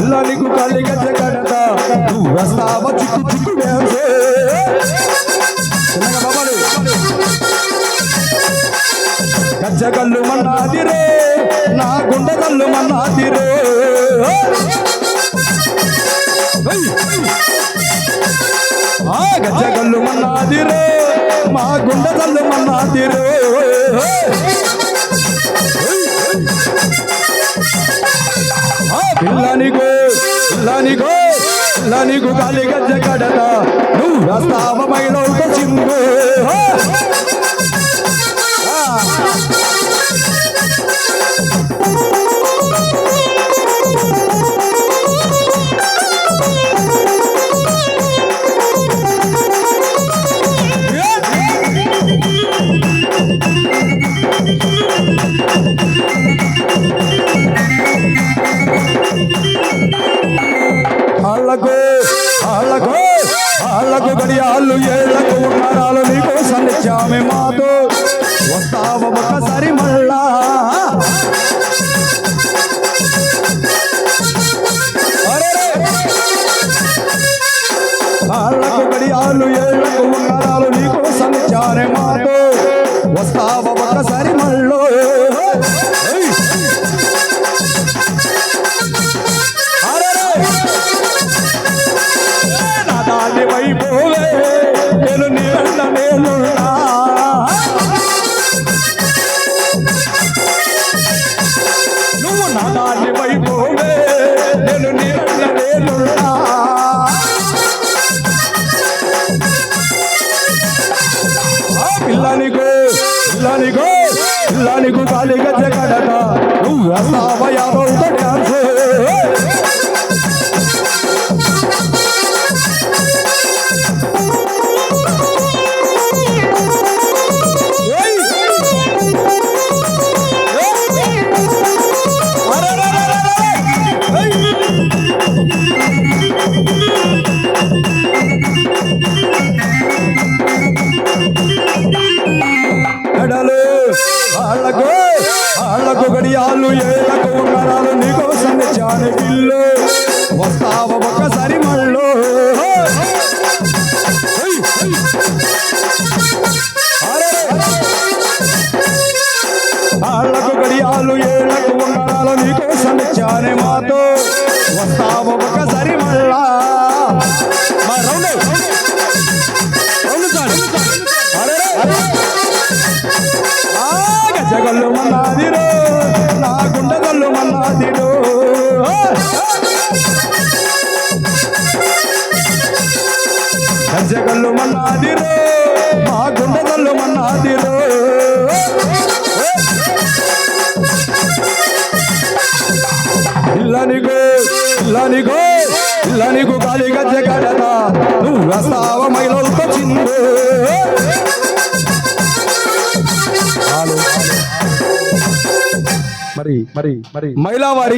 ఇలా నీకు కాలి గజ్జ కడత నువ్వు వస్తావా చిక్కు చిక్కు డ్యాన్స్ చిన్నగా గజ్జ కళ్ళు మన్నాదిరే నా గుండె కళ్ళు మన్నాదిరే ఆ గజ్జ కళ్ళు మన్నాదిరే మా గుండె కళ్ళు మన్నాదిరే ఆ పిల్లనిగో పిల్లనిగో పిల్లనిగు గాలి గజ్జ కడత. నువ్వు వస్తావ ఒక చిందు ఆళ్ళకు ఆళ్ళకు ఆళ్ళకు గడియాళ్ళు ఏళ్ళకు ఉన్నారాలు నీకోసం సన్నిత్యామి మాతో. నువ్వు నా దాని నేను నీ వెంట పిల్లనికో పిల్లనికో పిల్లనికు గాలి గజ్జ నువ్వు వేస్తావ ఉండాలో నీకోసం ఇచ్చానే మాతో? వస్తావు ఒకసారి మళ్ళా. మా రౌండ్ రౌండ్ చాలు. అరే గజగల్లు మన్నాదిరో నా గుండగల్లు మన్నాదిరో గజగల్లు మన్నాదిరో మా గుండగల్లు మన్నాదిరో ఇల్లనిగో ఇల్లనిగు గాలి గజ్జ కడత. నువ్వు వస్తావ మైలతో చిందు మరి మరి మరి. మైలావారి